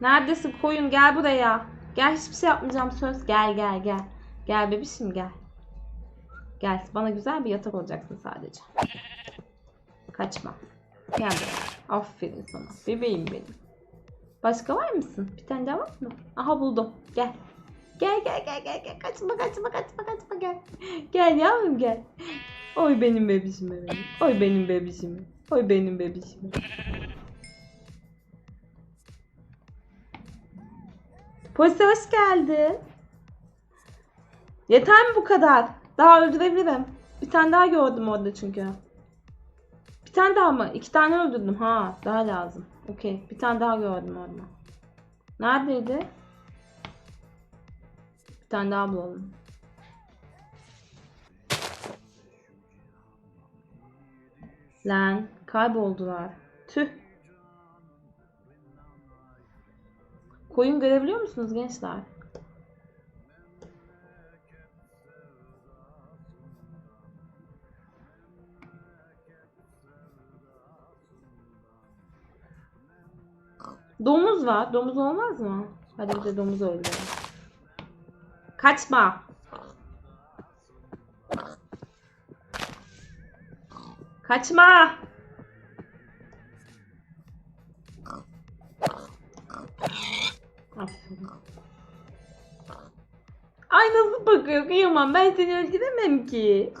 Neredesin koyun gel buraya. Gel hiçbir şey yapmayacağım söz. Gel gel gel. Gel bebişim gel. Gel bana güzel bir yatak olacaksın sadece. Kaçma. Gel. Aferin sana. Bebeğim benim. Başka var mısın? Bir tane daha var mı? Aha buldum. Gel. Gel gel gel gel gel. Kaçma kaçma kaçma kaçma gel. Gel yavrum gel. Oy benim bebişim benim. Oy benim bebişim. Oy benim bebişim. Polise hoş geldin. Yeter mi bu kadar? Daha öldürebilirim. Bir tane daha gördüm orada çünkü. Bir tane daha mı? İki tane öldürdüm. Ha, daha lazım. Okey. Bir tane daha gördüm orada. Neredeydi? Bir tane daha bulalım. Lan kayboldular. Tüh. Koyun görebiliyor musunuz gençler? Domuz var. Domuz olmaz mı? Hadi bir de domuz öldürelim. Kaçma. Kaçma. Ay nasıl bakıyor kıyamam ben seni öldüremem ki.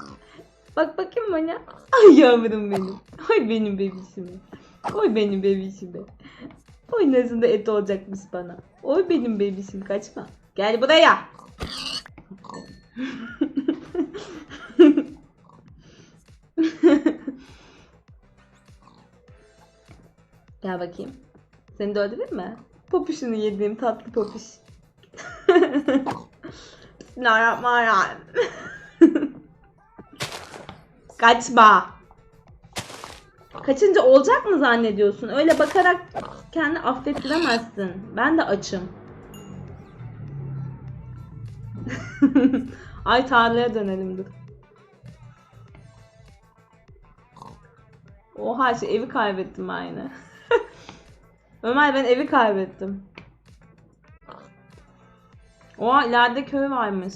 Bak bakayım bana. Ay yavrum benim. Ay benim bebişim. Oy benim bebişim. Oy nasıl da et olacakmış bana. Oy benim bebişim kaçma. Gel buraya. Gel bakayım. Seni de öldürür mü? Popuşunu yediğim tatlı popuş. Bismillahirrahmanirrahim. Kaçma. Kaçınca olacak mı zannediyorsun? Öyle bakarak kendi affettiremezsin. Ben de açım. Ay tarlaya dönelim dur. Oha şey evi kaybettim aynı. Ömer ben evi kaybettim. Oha ileride köy varmış.